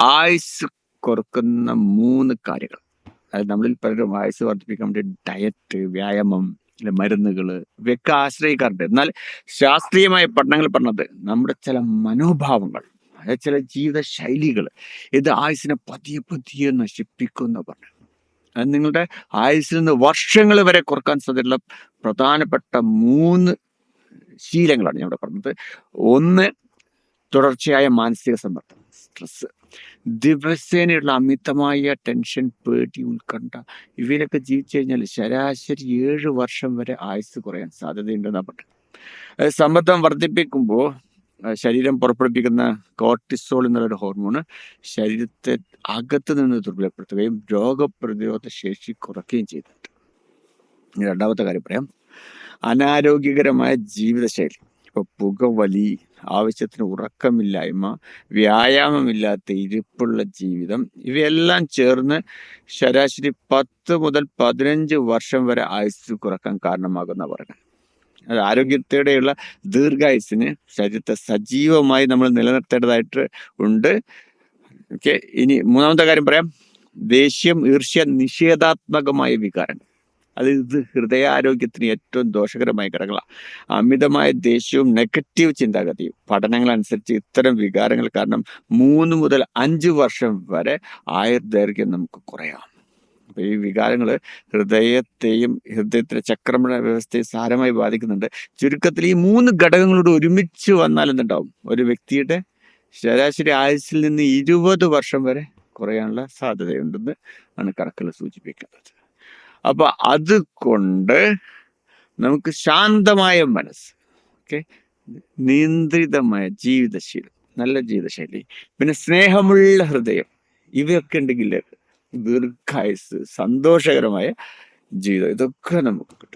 ആയുസ് കുറക്കുന്ന മൂന്ന് കാര്യങ്ങൾ. അതായത് നമ്മളിൽ പലരും ആയുസ് വർദ്ധിപ്പിക്കാൻ വേണ്ടി ഡയറ്റ് വ്യായാമം മരുന്നുകൾ ഇവയൊക്കെ ആശ്രയിക്കാറുണ്ട്. എന്നാൽ ശാസ്ത്രീയമായ പഠനങ്ങൾ പറഞ്ഞത് നമ്മുടെ ചില മനോഭാവങ്ങൾ അതായത് ചില ജീവിത ശൈലികൾ ഇത് ആയുസിനെ പതിയെ പതിയെ നശിപ്പിക്കുന്ന പറഞ്ഞു അത് നിങ്ങളുടെ ആയുസ്സിൽ നിന്ന് വർഷങ്ങൾ വരെ കുറയ്ക്കാൻ സാധ്യതയുള്ള പ്രധാനപ്പെട്ട മൂന്ന് ശീലങ്ങളാണ് ഞാൻ ഇവിടെ പറഞ്ഞത്. ഒന്ന് തുടർച്ചയായ മാനസിക സമ്മർദ്ദം സ്ട്രെസ് ദിവസേനയുള്ള അമിതമായ ടെൻഷൻ പേടി ഉത്കണ്ഠ. ഇവയിലൊക്കെ ജീവിച്ചു കഴിഞ്ഞാൽ ശരാശരി ഏഴ് വർഷം വരെ ആയുസ് കുറയാൻ സാധ്യതയുണ്ടെന്നാണ് പറഞ്ഞത്. സമ്മർദ്ദം വർദ്ധിപ്പിക്കുമ്പോൾ ശരീരം പുറപ്പെടുപ്പിക്കുന്ന കോർട്ടിസോൾ എന്നുള്ളൊരു ഹോർമോണ് ശരീരത്തെ അകത്ത് നിന്ന് ദുർബലപ്പെടുത്തുകയും രോഗപ്രതിരോധ ശേഷി കുറയ്ക്കുകയും ചെയ്തിട്ടുണ്ട്. രണ്ടാമത്തെ കാര്യം പറയാം. അനാരോഗ്യകരമായ ജീവിതശൈലി. ഇപ്പൊ പുകവലി ആവശ്യത്തിന് ഉറക്കമില്ലായ്മ വ്യായാമമില്ലാത്ത ഇരിപ്പുള്ള ജീവിതം ഇവയെല്ലാം ചേർന്ന് ശരാശരി പത്ത് മുതൽ പതിനഞ്ച് വർഷം വരെ ആയുസ് കുറയ്ക്കാൻ കാരണമാകുന്ന പറയുന്നത് അത് ആരോഗ്യത്തോടെയുള്ള ദീർഘായുസിന് ശരീരത്തെ സജീവമായി നമ്മൾ നിലനിർത്തേണ്ടതായിട്ട് ഉണ്ട്. ഓക്കെ ഇനി മൂന്നാമത്തെ കാര്യം പറയാം. ദേഷ്യം ഈർഷ്യ നിഷേധാത്മകമായ വികാരങ്ങൾ. അത് ഇത് ഹൃദയാരോഗ്യത്തിന് ഏറ്റവും ദോഷകരമായ ഘടകങ്ങളാണ് അമിതമായ ദേഷ്യവും നെഗറ്റീവ് ചിന്താഗതിയും പഠനങ്ങൾ അനുസരിച്ച് ഇത്തരം വികാരങ്ങൾ കാരണം മൂന്ന് മുതൽ അഞ്ച് വർഷം വരെ ആയുർദൈർഘ്യം നമുക്ക് കുറയാം. അപ്പോൾ ഈ വികാരങ്ങൾ ഹൃദയത്തെയും ഹൃദയത്തിലെ ചക്രമണ വ്യവസ്ഥയെ സാരമായി ബാധിക്കുന്നുണ്ട്. ചുരുക്കത്തിൽ ഈ മൂന്ന് ഘടകങ്ങളോട് ഒരുമിച്ച് വന്നാൽ എന്തുണ്ടാവും? ഒരു വ്യക്തിയുടെ ശരാശരി ആയുസ്സിൽ നിന്ന് ഇരുപത് വർഷം വരെ കുറയാനുള്ള സാധ്യതയുണ്ടെന്ന് ആണ് കണക്കുകൾ സൂചിപ്പിക്കുന്നത്. അപ്പൊ അതുകൊണ്ട് നമുക്ക് ശാന്തമായ മനസ്സ് ഓക്കെ? നിയന്ത്രിതമായ ജീവിതശൈലി നല്ല ജീവിതശൈലി പിന്നെ സ്നേഹമുള്ള ഹൃദയം ഇവയൊക്കെ ഉണ്ടെങ്കിൽ ദീർഘായുസ് സന്തോഷകരമായ ജീവിതം ഇതൊക്കെ നമുക്ക് കിട്ടും.